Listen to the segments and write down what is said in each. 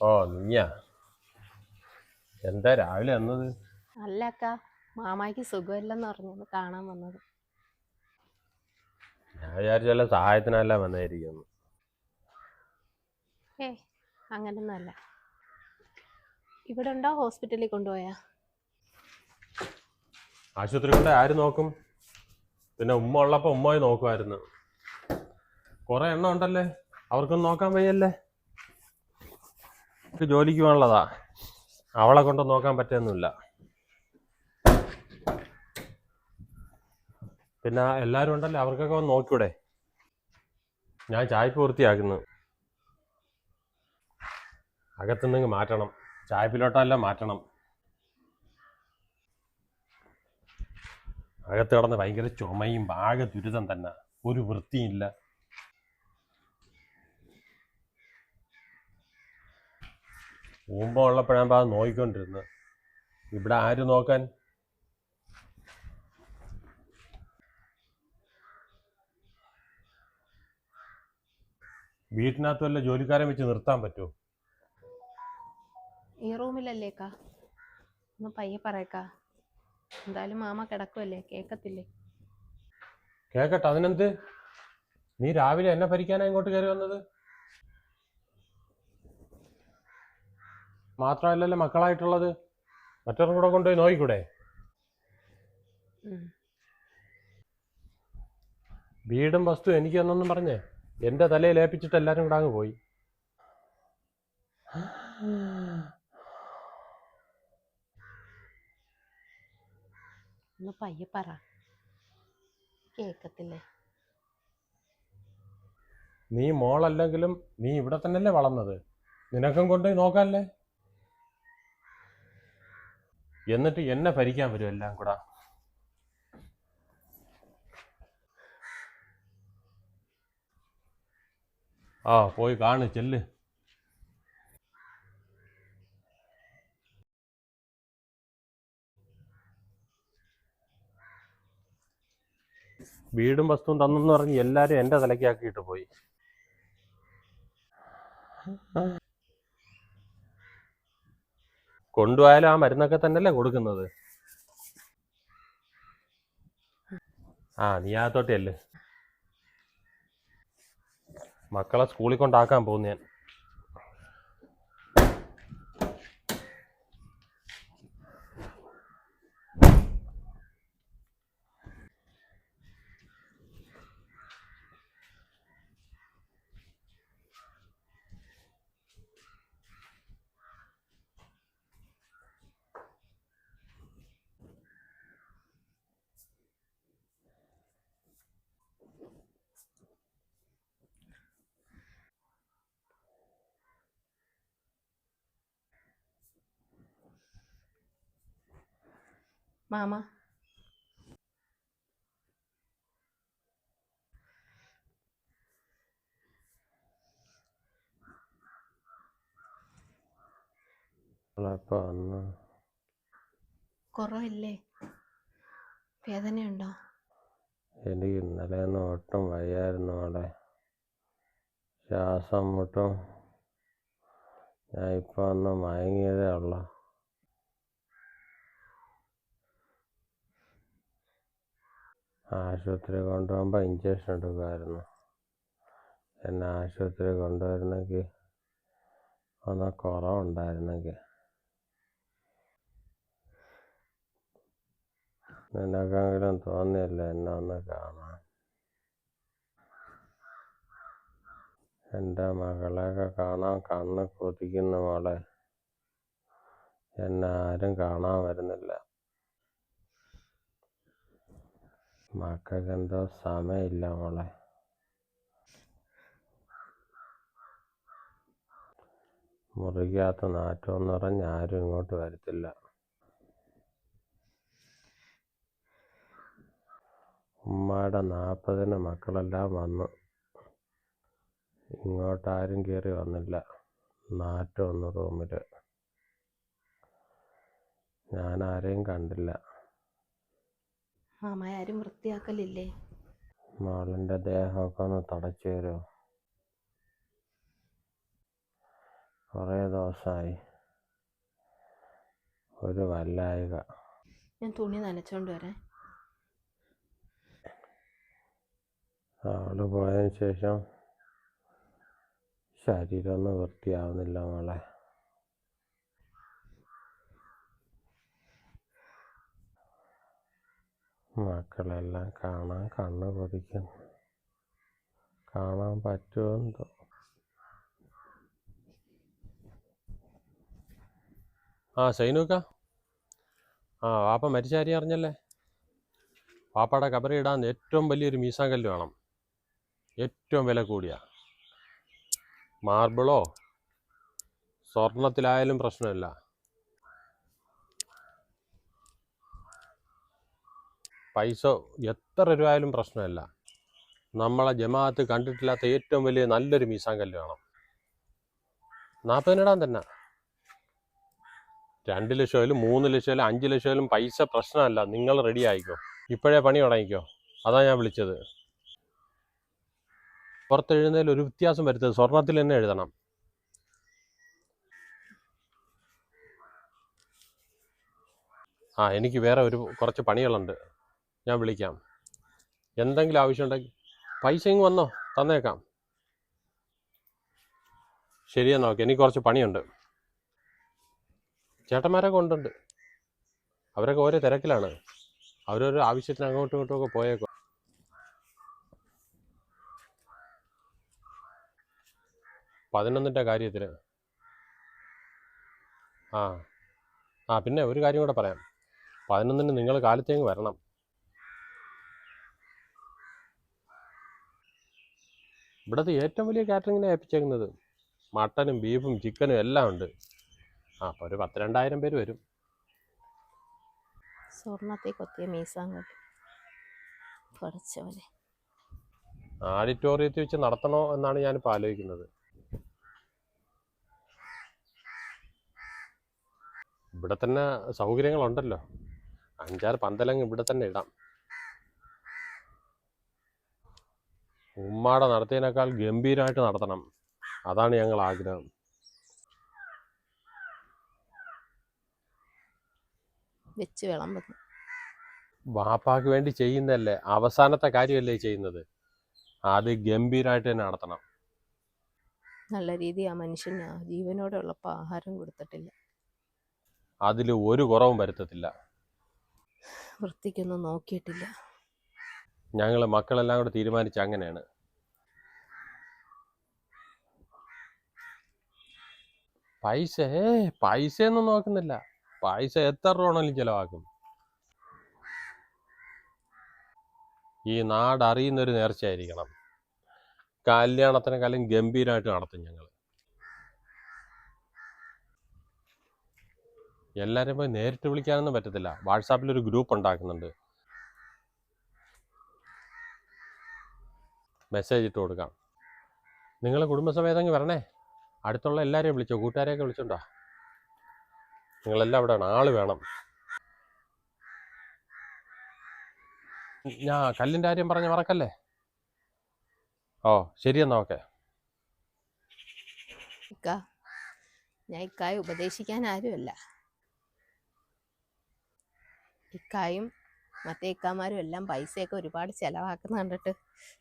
ഓ നീയാ എന്താ രാവിലെ വന്നത്? അല്ല അക്ക മാമായ്ക്ക് സുഖമില്ലെന്ന് പറഞ്ഞു. കാണാൻ വന്നത്. ഞാൻ വിചാരിച്ചല്ല സഹായത്തിനല്ല വന്നായിരിക്കുന്നു ഏ അങ്ങനൊന്നല്ല ഇവിടെ ഉണ്ടോ ഹോസ്പിറ്റലിൽ കൊണ്ടുപോയാ? ആശുപത്രി കൊണ്ട് ആര് നോക്കും? പിന്നെ ഉമ്മ ഉള്ളപ്പോ ഉമ്മയെ നോക്കുമായിരുന്നു കുറെ എണ്ണം ഉണ്ടല്ലേ? അവർക്കൊന്നും നോക്കാൻ വയ്യല്ലേ? എനിക്ക് ജോലിക്ക് പോകാനുള്ളതാ. അവളെ കൊണ്ട് നോക്കാൻ പറ്റുന്നില്ല. പിന്നെ എല്ലാവരും ഉണ്ടല്ലോ അവർക്കൊക്കെ ഒന്ന് നോക്കിയൂടെ ഞാൻ ചായ പൂർത്തിയാക്കുന്നു. അകത്തുനിന്ന് മാറ്റണം. ചായപ്പിലോട്ടെല്ലാം മാറ്റണം. അകത്ത് കിടന്ന് ഭയങ്കര ചുമയും ആകെ ദുരിതം തന്നെ. ഒരു വൃത്തിയില്ല മുമ്പ് ഉള്ളപ്പോഴാകുമ്പോൾ അത് നോക്കിക്കൊണ്ടിരുന്നത്. ഇവിടെ ആര് നോക്കാൻ? വീട്ടിനകത്ത് വല്ല ജോലിക്കാരൻ വെച്ച് നിർത്താൻ പറ്റുമോ? ഈ റൂമിലല്ലേക്കാ ഒന്ന് പയ്യെ പറയക്ക. എന്തായാലും മാമ കിടക്കുമല്ലേ കേക്കത്തില്ലേ? കേക്കട്ടെ അതിനെന്ത്? നീ രാവിലെ എന്നെ ഭരിക്കാനാ ഇങ്ങോട്ട് കയറി വന്നത്? മാത്രമല്ലല്ലോ മക്കളായിട്ടുള്ളത്. മറ്റൊരു കൂടെ കൊണ്ടുപോയി നോക്കിക്കൂടെ? വീടും വസ്തു എനിക്ക് എന്നൊന്നും പറഞ്ഞേ എന്റെ തലയിൽ ഏൽപ്പിച്ചിട്ട് എല്ലാരും കൂടെ അങ്ങ് പോയി. ഒന്ന് പയ്യെ പറ. കേക്കത്തില്ലേ? നീ മോളല്ലെങ്കിലും നീ ഇവിടെ തന്നെയല്ലേ വളർന്നത്. നിനക്കും കൊണ്ടുപോയി നോക്കാല്ലേ? എന്നിട്ട് എന്നെ ഭരിക്കാൻ വരും എല്ലാം കൂടെ. ആ പോയി കാണ് ചെല്ല്. വീടും വസ്തുവും തന്നെന്ന് പറഞ്ഞ് എല്ലാരും എന്റെ തലക്കാക്കിയിട്ട് പോയി. കൊണ്ടുപോയാലും ആ മരുന്നൊക്കെ തന്നെയല്ലേ കൊടുക്കുന്നത്? ആ നീ ആ തൊട്ടിയല്ലേ. മക്കളെ സ്കൂളിൽ കൊണ്ടാക്കാൻ പോകുന്ന ഞാൻ. മാമ. കുറവില്ലേ? വേദനയുണ്ടോ? എനിക്ക് ഇന്നലെ ഒട്ടും വയ്യായിരുന്നു അവിടെ ശ്വാസം മുട്ടും. ഞാൻ ഇപ്പൊ ഒന്ന് മയങ്ങിയതേ ഉള്ളു. ആശുപത്രി കൊണ്ടുപോകുമ്പോൾ ഇഞ്ചക്ഷൻ എടുക്കുമായിരുന്നു. എന്നെ ആശുപത്രി കൊണ്ടുവരണമെങ്കിൽ ഒന്ന് കുറവുണ്ടായിരുന്നെങ്കിൽ. നിനക്കെങ്കിലും തോന്നിയല്ലേ എന്നെ ഒന്ന് കാണാൻ? എന്റെ മകളെയൊക്കെ കാണാൻ കണ്ണ് കൊതിക്കുന്നു മോളെ. എന്നെ ആരും കാണാൻ വരുന്നില്ല. എന്തോ സമയമില്ല മോളെ. മുറിക്കകത്ത് നാറ്റം നിറഞ്ഞ് ആരും ഇങ്ങോട്ട് വരത്തില്ല. ഉമ്മയുടെ നാൽപ്പതിന് മക്കളെല്ലാം വന്നു. ഇങ്ങോട്ടാരും കയറി വന്നില്ല. നാറ്റമൊന്ന് റൂമിൽ ഞാൻ ആരെയും കണ്ടില്ല. മാമ ആരും വൃത്തിയാക്കലില്ലേ? മോളിന്റെ ദേഹമൊക്കെ ഒന്ന് തടച്ചു തരുമോ കുറേ ദിവസമായി. ഒരു വല്ലായിക. ഞാൻ തുണി നനച്ചോണ്ട് വരാം. അവൾ പോയതിന് ശേഷം ശരീരമൊന്നും വൃത്തിയാവുന്നില്ല മോളെ. മക്കളെല്ലാം കാണാൻ കണ്ണ് കൊതിക്കുന്നു കാണാൻ പറ്റുമോ എന്തോ ആ സൈനുക്ക. ആ വാപ്പ മരിച്ചാരി അറിഞ്ഞല്ലേ? വാപ്പയുടെ കബറി ഇടാൻ ഏറ്റവും വലിയൊരു മീസാങ്കല്ല് വേണം. ഏറ്റവും വില കൂടിയ. മാർബിളോ? സ്വർണത്തിലായാലും പ്രശ്നമില്ല. പൈസ എത്ര രൂപ ആയാലും പ്രശ്നമല്ല. നമ്മളെ ജമാഅത്ത് കണ്ടിട്ടില്ലാത്ത ഏറ്റവും വലിയ നല്ലൊരു മീസാങ്കല്ല് വേണം നാൽപ്പതിനിടാൻ തന്നെ. രണ്ട് ലക്ഷമായാലും മൂന്ന് ലക്ഷമായാലും അഞ്ച് ലക്ഷമായാലും പൈസ പ്രശ്നമല്ല. നിങ്ങൾ റെഡി ആയിക്കോ? ഇപ്പോഴേ പണി തുടങ്ങിക്കോ? അതാ ഞാൻ വിളിച്ചത്. പുറത്തെഴുതുന്നതിൽ ഒരു വ്യത്യാസം വരുത്തത് സ്വർണത്തിൽ തന്നെ എഴുതണം. ആ എനിക്ക് വേറെ ഒരു കുറച്ച് പണികളുണ്ട്. ഞാൻ വിളിക്കാം. എന്തെങ്കിലും ആവശ്യമുണ്ടെങ്കിൽ പൈസ ഇങ്ങ് വന്നോ തന്നേക്കാം. ശരിയെന്നാ ഓക്കെ. എനിക്ക് കുറച്ച് പണിയുണ്ട്. ചേട്ടന്മാരെ കൊണ്ടുണ്ട്. അവരൊക്കെ ഓരോ തിരക്കിലാണ്. അവരൊരു ആവശ്യത്തിന് അങ്ങോട്ടും ഇങ്ങോട്ടും ഒക്കെ പോയേക്കോ. പതിനൊന്നിന്റെ കാര്യത്തിൽ ആ. ആ പിന്നെ ഒരു കാര്യം കൂടെ പറയാം. പതിനൊന്നിന് നിങ്ങൾ കാലത്തേങ്ങ് വരണം. ഇവിടുത്തെ ഏറ്റവും വലിയ കാറ്ററിങ്ങിനെ ഏൽപ്പിച്ചേക്കുന്നത് മട്ടനും ബീഫും ചിക്കനും എല്ലാം ഉണ്ട്. ആ അപ്പോൾ ഒരു പത്ത് രണ്ടായിരം പേര് വരും. സ്വർണത്തെ കൊത്തിയ പഠിച്ചവനെ ആഡിറ്റോറിയത്തിൽ വെച്ച് നടത്തണോ എന്നാണ് ഞാനിപ്പോൾ ആലോചിക്കുന്നത്. ഇവിടെ തന്നെ സൗകര്യങ്ങളുണ്ടല്ലോ. അഞ്ചാറ് പന്തലങ്ങ് ഇവിടെ തന്നെ ഇടാം. ഉമ്മാടെ നടത്തിയതിനേക്കാൾ ഗംഭീരമായിട്ട് നടത്തണം. അതാണ് ഞങ്ങൾ ആഗ്രഹം. വെച്ച് വിളമ്പുന്നു. വാപ്പാക്ക് വേണ്ടി ചെയ്യുന്നതല്ലേ? അവസാനത്തെ കാര്യമല്ലേ ചെയ്യുന്നത്? അത് ഗംഭീരമായിട്ട് തന്നെ നടത്തണം. നല്ല രീതി ആ മനുഷ്യന് ജീവനോടെ ആഹാരം കൊടുത്തിട്ടില്ല. അതിൽ ഒരു കുറവും വരുത്തത്തില്ല. വൃത്തിക്കൊന്നും നോക്കിയിട്ടില്ല. ഞങ്ങൾ മക്കളെല്ലാം കൂടെ തീരുമാനിച്ച അങ്ങനെയാണ്. പൈസ ഏ പൈസയൊന്നും നോക്കുന്നില്ല. പൈസ എത്ര രൂപ ആണെങ്കിലും ചിലവാക്കും. ഈ നാട് അറിയുന്ന ഒരു നേർച്ചയായിരിക്കണം കല്യാണത്തിനെക്കാളും ഗംഭീരമായിട്ട് നടത്തും ഞങ്ങൾ എല്ലാവരും പോയി നേരിട്ട് വിളിക്കാനൊന്നും പറ്റത്തില്ല. വാട്സാപ്പിൽ ഒരു ഗ്രൂപ്പ് ഉണ്ടാക്കുന്നുണ്ട്. മെസ്സേജ് ഇട്ട് കൊടുക്കാം. നിങ്ങൾ കുടുംബസമേതങ്ങ് വരണേ. അടുത്തുള്ള എല്ലാവരെയും വിളിച്ചോ? കൂട്ടുകാരെയൊക്കെ വിളിച്ചോണ്ടോ നിങ്ങളെല്ലാം ആണ് ആൾ വേണം. ഞാൻ കല്ലിന്റെ കാര്യം പറഞ്ഞ് മറക്കല്ലേ? ഓ ശരിയെന്നാ ഓക്കെ. ഇക്ക ഞാൻ ഇക്കായി ഉപദേശിക്കാൻ ആരുമല്ല. ഇക്കായും മറ്റേ ഇക്കാമാരും എല്ലാം പൈസയൊക്കെ ഒരുപാട് ചെലവാക്കുന്ന കണ്ടിട്ട്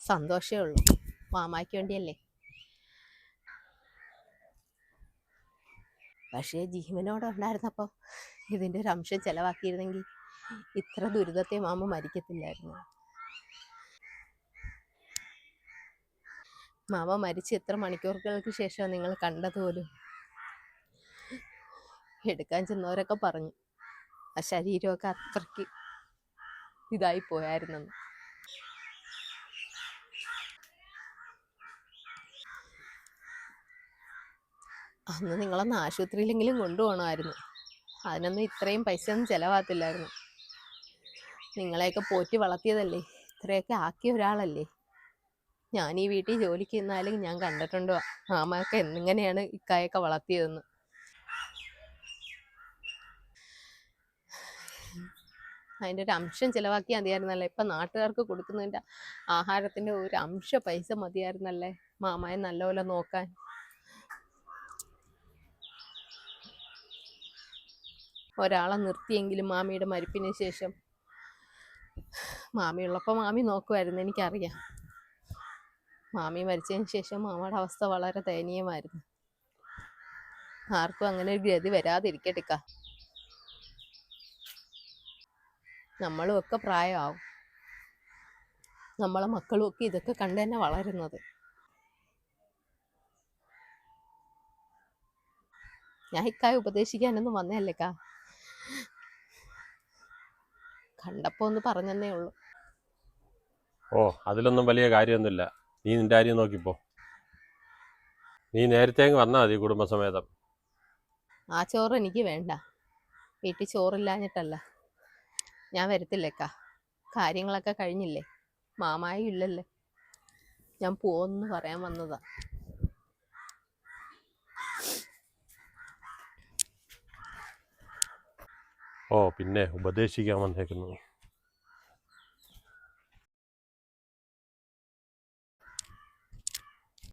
സന്തോഷമേ ഉള്ളൂ മാമായ്ക്ക് വേണ്ടിയല്ലേ? പക്ഷേ ജീവനോടെ ഉണ്ടായിരുന്നപ്പോൾ ഇതിന്റെ ഒരു അംശം ചിലവാക്കിയിരുന്നെങ്കിൽ ഇത്ര ദുരിതത്തെ മാമ മരിക്കത്തില്ലായിരുന്നു. മാമ മരിച്ച് എത്ര മണിക്കൂറുകൾക്ക് ശേഷം നിങ്ങൾ കണ്ടത് പോലും? എടുക്കാൻ ചെന്നവരൊക്കെ പറഞ്ഞു. ആ ശരീരമൊക്കെ അത്രയ്ക്ക് ഇതായി പോയായിരുന്നെന്ന്. അന്ന് നിങ്ങളൊന്ന് ആശുപത്രിയിലെങ്കിലും കൊണ്ടുപോകണമായിരുന്നു. അതിനൊന്നും ഇത്രയും പൈസ ഒന്നും ചിലവാകത്തില്ലായിരുന്നു. നിങ്ങളെയൊക്കെ പോറ്റി വളർത്തിയതല്ലേ? ഇത്രയൊക്കെ ആക്കിയ ഒരാളല്ലേ? ഞാൻ ഈ വീട്ടിൽ ജോലിക്ക് നിന്നാലും ഞാൻ കണ്ടിട്ടുണ്ടോ? ആമയൊക്കെ എന്നിങ്ങനെയാണ് ഇക്കായൊക്കെ വളർത്തിയതെന്ന്. അതിന്റെ ഒരു അംശം ചിലവാക്കി മതിയായിരുന്നല്ലേ? ഇപ്പം നാട്ടുകാർക്ക് കൊടുക്കുന്നതിന്റെ ആഹാരത്തിന്റെ ഒരു അംശ പൈസ മതിയായിരുന്നല്ലേ? മാമയെ നല്ലപോലെ നോക്കാൻ. ഒരാളെ നിർത്തിയെങ്കിലും മാമിയുടെ മരിപ്പിന് ശേഷം മാമിയുള്ളപ്പോൾ മാമി നോക്കുമായിരുന്നു എനിക്കറിയാം. മാമി മരിച്ചതിന് ശേഷം മാമയുടെ അവസ്ഥ വളരെ ദയനീയമായിരുന്നു. ആർക്കും അങ്ങനെ ഒരു ഗതി വരാതിരിക്കട്ടിക്ക. നമ്മളും ഒക്കെ പ്രായമാവും. നമ്മളെ മക്കളും ഒക്കെ ഇതൊക്കെ കണ്ടു തന്നെ വളരുന്നത്. ഞാൻ ഇക്കായ ഉപദേശിക്കാനൊന്നും വന്നതല്ലേക്കാ? കണ്ടപ്പോ ഒന്ന് പറഞ്ഞെന്നേ ഉള്ളൂ. ഓ അതിലൊന്നും വലിയ കാര്യമൊന്നുമില്ല. നീ നിന്റെ കാര്യം നോക്കിപ്പോ. നീ നേരത്തെ വന്നാ വന്നാൽ മതി കുടുംബസമേതം. ആ ചോറ് എനിക്ക് വേണ്ട. വീട്ടിൽ ചോറില്ലാഞ്ഞിട്ടല്ല. ഞാൻ വരത്തില്ലേക്കാ. കാര്യങ്ങളൊക്കെ കഴിഞ്ഞില്ലേ? മാമായും ഇല്ലല്ലേ? ഞാൻ പോന്ന് പറയാൻ വന്നതാ. ഓ പിന്നെ ഉപദേശിക്കാൻ വന്നേക്കുന്നു.